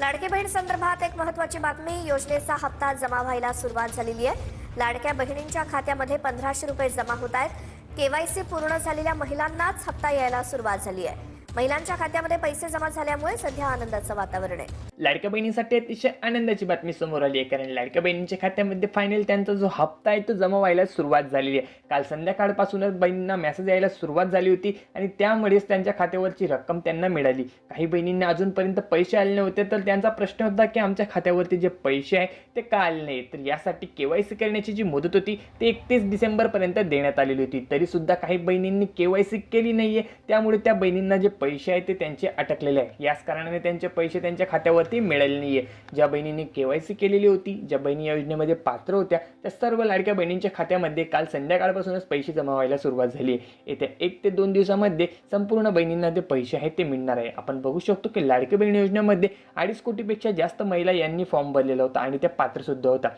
लाडके बहीण संदर्भात एक महत्वाची बातमी योजनेचा हप्ता जमा व्हायला सुरुवात झालेली आहे. लाडक्या बहिणींच्या खात्यामध्ये पंधराशे रुपये जमा होत आहेत. केवायसी पूर्ण झालेल्या महिलांनाच हप्ता यायला सुरुवात झाली आहे. महिलांच्या खात्यामध्ये पैसे जमा झाल्यामुळे सध्या आनंदाचं वातावरण आहे. लाडक्या बहिणीसाठी अतिशय आनंदाची बातमी समोर आली आहे कारण लाडक्या बहिणींच्या खात्यामध्ये फायनल त्यांचा जो हप्ता आहे तो जमा व्हायला सुरुवात झालेली आहे. काल संध्याकाळपासूनच बहिणींना मेसेज यायला सुरुवात झाली होती आणि त्यामुळेच त्यांच्या खात्यावरची रक्कम त्यांना मिळाली. काही बहिणींना अजूनपर्यंत पैसे आले नव्हते तर त्यांचा प्रश्न होता की आमच्या खात्यावरती जे पैसे आहे ते का आले नाही तर यासाठी के वाय सी करण्याची जी मुदत होती ती एकतीस डिसेंबरपर्यंत देण्यात आलेली होती. तरीसुद्धा काही बहिणींनी के वाय सी केली नाही आहे त्यामुळे त्या बहिणींना जे पैसे पैसे आहेत ते त्यांचे अटकलेले आहे याच कारणाने त्यांचे पैसे त्यांच्या खात्यावरती मिळाले नाही आहे ज्या बहिणींनी के वाय सी केलेली होती ज्या बहिणी या योजनेमध्ये पात्र होत्या त्या सर्व लाडक्या बहिणींच्या खात्यामध्ये काल संध्याकाळपासूनच पैसे जमा व्हायला सुरुवात झाली आहे. येत्या एक ते दोन दिवसामध्ये संपूर्ण बहिणींना ते पैसे आहेत ते मिळणार आहे. आपण बघू शकतो की लाडकी बहीण योजनेमध्ये अडीच कोटीपेक्षा जास्त महिला यांनी फॉर्म भरलेला होता आणि त्या पात्रसुद्धा होता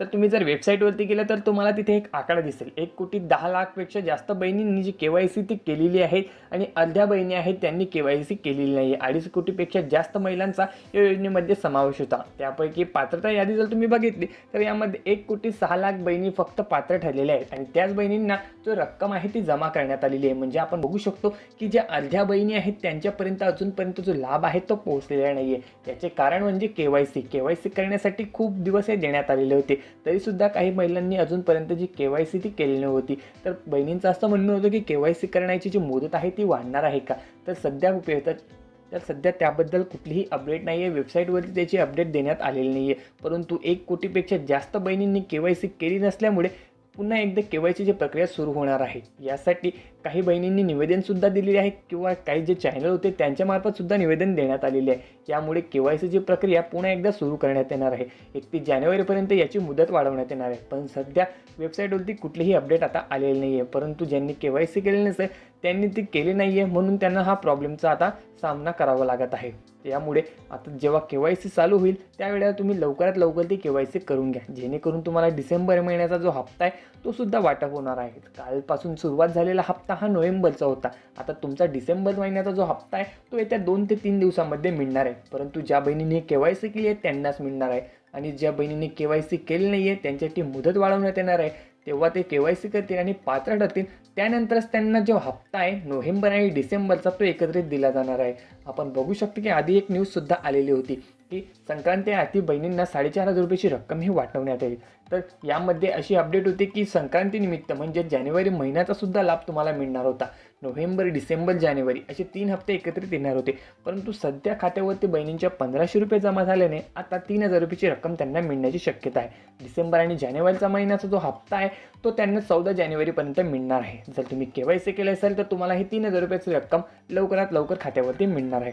तर तुम्ही जर वेबसाईटवरती गेलं तर तुम्हाला तिथे एक आकडा दिसेल. एक कोटी दहा लाखपेक्षा जास्त बहिणींनी जी के वाय सी ती केलेली आहे आणि अर्ध्या बहिणी आहेत त्यांनी के वाय सी केलेली नाही आहे अडीच कोटीपेक्षा जास्त महिलांचा या योजनेमध्ये समावेश होता. त्यापैकी पात्रता यादी जर तुम्ही बघितली तर यामध्ये एक कोटी सहा लाख बहिणी फक्त पात्र ठरलेल्या आहेत. आणि त्याच बहिणींना जो रक्कम आहे ती जमा करण्यात आलेली आहे. म्हणजे आपण बघू शकतो की ज्या अर्ध्या बहिणी आहेत त्यांच्यापर्यंत अजूनपर्यंत जो लाभ आहे तो पोहोचलेला नाही आहे याचे कारण म्हणजे K Y C. K Y C करण्यासाठी खूप दिवस हे देण्यात आलेले होते. तरीसुद्धा काही महिलांनी अजूनपर्यंत जी के वाय सी ती केली नव्हती. तर बहिणींचं असं म्हणणं होतं की के वाय सी करण्याची जी मुदत आहे ती वाढणार आहे का? तर सध्या उपयोग तर सध्या त्याबद्दल कुठलीही अपडेट नाही आहे. वेबसाईटवरती त्याची अपडेट देण्यात आलेली नाही आहे. परंतु एक कोटीपेक्षा जास्त बहिणींनी के वाय सी केली नसल्यामुळे पुन्हा एकदा के वाय सीची प्रक्रिया सुरू होणार आहे. यासाठी काही बहिणींनी निवेदनसुद्धा दिलेले आहे किंवा काही जे चॅनल होते त्यांच्यामार्फत सुद्धा निवेदन देण्यात आलेले आहे. यामुळे के वाय सीची प्रक्रिया पुन्हा एकदा सुरू करण्यात येणार आहे. एकतीस जानेवारीपर्यंत याची मुदत वाढवण्यात येणार आहे. पण सध्या वेबसाईटवरती कुठलीही अपडेट आता आलेले नाही आहे परंतु ज्यांनी के वाय सी केलेली नसेल त्यांनी ती केली नाही आहे म्हणून त्यांना हा प्रॉब्लेमचा आता सामना करावा लागत आहे. यामुळे आता जेव्हा के वाय सी चालू होईल त्यावेळेला तुम्ही लवकरात लवकर ती के वाय सी करून घ्या. जेणेकरून तुम्हाला डिसेंबर महिन्याचा जो हप्ता आहे तो सुद्धा वाटप होणार आहे. कालपासून सुरुवात झालेला हप्ता हा नोव्हेंबरचा होता. आता तुमचा डिसेंबर महिन्याचा जो हप्ता आहे तो येत्या दोन ते तीन दिवसामध्ये मिळणार आहे. परंतु ज्या बहिणीने के वाय सी केली आहे त्यांनाच मिळणार आहे. आणि ज्या बहिणीने के वाय सी केली नाही आहे त्यांच्यासाठी मुदत वाढवण्यात येणार आहे. तेव्हा ते के वाय सी करतील आणि पात्र ठरतील. त्यानंतरच त्यांना जो हप्ता आहे नोव्हेंबर आणि डिसेंबरचा तो एकत्रित दिला जाणार आहे. आपण बघू शकतो की आधी एक न्यूजसुद्धा आलेली होती. की संक्रांती आती बहिणींना साडेचार हजार रुपयाची रक्कम ही वाटवण्यात येईल. तर यामध्ये अशी अपडेट होती की संक्रांतीनिमित्त म्हणजे जानेवारी महिन्याचा सुद्धा लाभ तुम्हाला मिळणार होता. नोव्हेंबर डिसेंबर जानेवारी असे तीन हप्ते एकत्रित येणार होते. परंतु सध्या खात्यावरती बहिणींच्या पंधराशे रुपये जमा झाल्याने आता तीन हजार रुपयाची रक्कम त्यांना मिळण्याची शक्यता आहे. डिसेंबर आणि जानेवारीचा महिन्याचा जो हप्ता आहे तो त्यांना चौदा जानेवारीपर्यंत मिळणार आहे. जर तुम्ही केवायसी केलं असेल तर तुम्हाला ही तीन हजार रुपयाची रक्कम लवकरात लवकर खात्यावरती मिळणार आहे.